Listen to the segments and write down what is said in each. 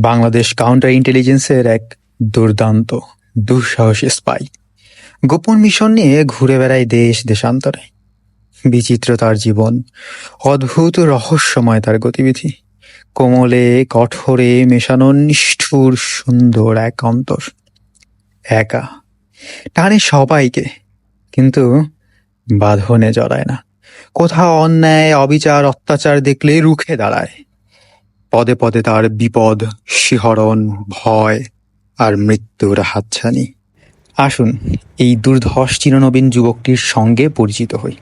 Bangladesh counter ইন্টেলিজেন্সের এক দুর্দান্ত, দুঃসাহসী স্পাই গোপন মিশন নিয়ে ঘুরে বেড়ায় দেশ দেশান্তরে। বিচিত্র তার জীবন, অদ্ভুত রহস্যময় তার গতিবিধি। কোমলে, কঠোরে মেশানো নিষ্ঠুর, সুন্দর এক অন্তর। একা। টানে সবাইকে। কিন্তু বাঁধনে জড়ায় না। কোথাও অন্যায়, অবিচার, অত্যাচার দেখলে রুখে দাঁড়ায়। পদে পদে তার বিপদ, শিহরণ, ভয় আর মৃত্যুর হাতছানি। আসুন এই দুর্ধর্ষ চিরনবীন যুবকটির সঙ্গে পরিচিত হই।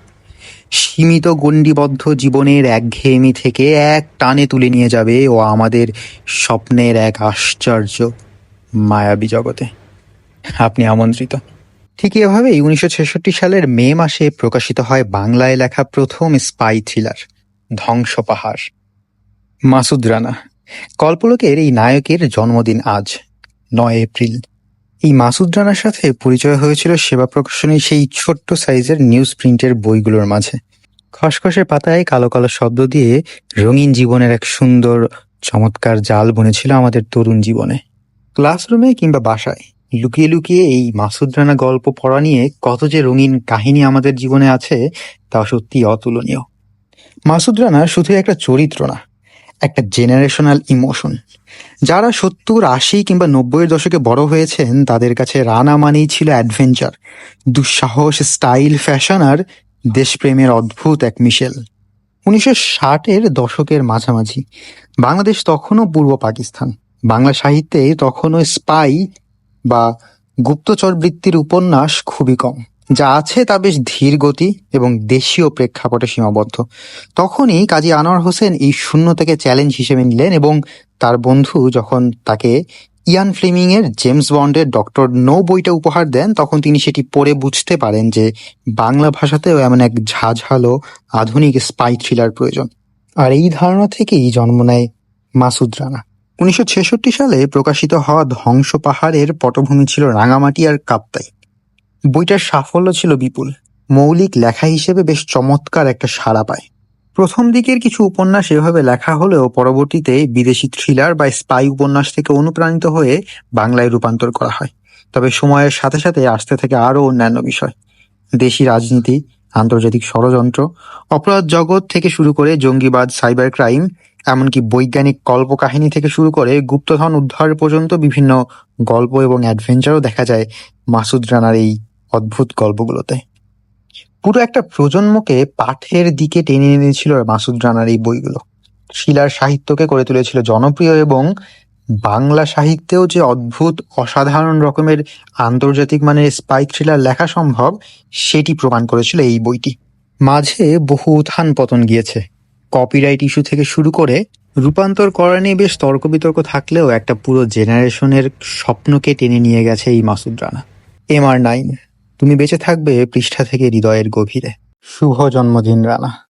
সীমিত গণ্ডিবদ্ধ জীবনের একঘেয়েমি থেকে এক টানে তুলে নিয়ে যাবে ও আমাদের স্বপ্নের এক আশ্চর্য মায়াবী জগতে। আপনি আমন্ত্রিত। ঠিক এভাবেই উনিশশো ছেষট্টি সালের মে মাসে প্রকাশিত হয় বাংলায় লেখা প্রথম স্পাই থ্রিলার, ধ্বংস পাহাড়। মাসুদ রানা। কল্পলোকের এই নায়কের জন্মদিন আজ, নয় এপ্রিল। এই মাসুদ রানার সাথে পরিচয় হয়েছিল সেবা প্রকাশনীর সেই ছোট্ট সাইজের নিউজ প্রিন্টের বইগুলোর মাঝে। খসখসে পাতায় কালো কালো শব্দ দিয়ে রঙিন জীবনের এক সুন্দর, চমৎকার জাল বুনেছিল আমাদের তরুণ জীবনে। ক্লাসরুমে কিংবা বাসায় লুকিয়ে লুকিয়ে এই মাসুদ রানা গল্প পড়া নিয়ে কত যে রঙিন কাহিনী আমাদের জীবনে আছে, তা সত্যি অতুলনীয়। মাসুদ রানা শুধু একটা চরিত্র না একটা জেনারেশনাল ইমোশন যারা সত্তর, আশি কিংবা নব্বইয়ের দশকে বড় হয়েছেন, তাদের কাছে রানা মানেই ছিল অ্যাডভেঞ্চার দুঃসাহস স্টাইল ফ্যাশন আর দেশপ্রেমের অদ্ভুত এক মিশেল। উনিশশো ষাটের দশকের মাঝামাঝি। বাংলাদেশ তখনও পূর্ব পাকিস্তান। বাংলা সাহিত্যে তখনও স্পাই বা গুপ্তচর বৃত্তির উপন্যাস খুবই কম। যা আছে তা বেশ ধীর গতি এবং দেশীয় প্রেক্ষাপটে সীমাবদ্ধ। তখনই কাজী আনোয়ার হোসেন এই শূন্যতাকে চ্যালেঞ্জ হিসেবে নিলেন এবং তার বন্ধু যখন তাকে ইয়ান ফ্লেমিং এর জেমস বন্ডের ডক্টর নো বইটা উপহার দেন, তখন তিনি সেটি পড়ে বুঝতে পারেন যে বাংলা ভাষাতেও এমন এক ঝাঝালো আধুনিক স্পাই থ্রিলার প্রয়োজন। আর এই ধারণা থেকেই জন্ম নেয় মাসুদ রানা। উনিশশো ছেষট্টি সালে প্রকাশিত হওয়া ধ্বংস পাহাড়ের পটভূমি ছিল রাঙামাটি আর কাপ্তাই। বইটার সাফল্য ছিল বিপুল। মৌলিক লেখা হিসেবে বেশ চমৎকার একটা সাড়া পায়। প্রথম দিকের কিছু উপন্যাস এভাবে লেখা হলেও পরবর্তীতে বিদেশি থ্রিলার বা স্পাই উপন্যাস থেকে অনুপ্রাণিত হয়ে বাংলায় রূপান্তর করা হয়। তবে সময়ের সাথে সাথে আসতে থাকে আরও অন্যান্য বিষয়। দেশি রাজনীতি, আন্তর্জাতিক ষড়যন্ত্র, অপরাধ জগৎ থেকে শুরু করে জঙ্গিবাদ, সাইবার ক্রাইম, এমনকি বৈজ্ঞানিক কল্পকাহিনী থেকে শুরু করে গুপ্তধন উদ্ধার পর্যন্ত বিভিন্ন গল্প এবং অ্যাডভেঞ্চারও দেখা যায় মাসুদ রানার এই অদ্ভুত গল্পগুলোতে। পুরো একটা প্রজন্মকে পাঠের দিকে টেনে এনেছিল মাসুদ রানার এই বইগুলো। শিলার সাহিত্যকে করে তুলেছিল জনপ্রিয় এবং বাংলা সাহিত্যেও যে অদ্ভুত, অসাধারণ রকমের আন্তর্জাতিক মানের স্পাই থ্রিলার লেখা সম্ভব, সেটি প্রমাণ করেছিল এই বইটি। মাঝে বহু উত্থান পতন গিয়েছে। কপিরাইট ইস্যু থেকে শুরু করে রূপান্তর করা নিয়ে বেশ তর্ক বিতর্ক থাকলেও একটা পুরো জেনারেশনের স্বপ্নকে টেনে নিয়ে গেছে এই Masud Rana. M R nine তুমি বেঁচে থাকবে পৃষ্ঠা থেকে হৃদয়ের গভীরে। শুভ জন্মদিন রানা।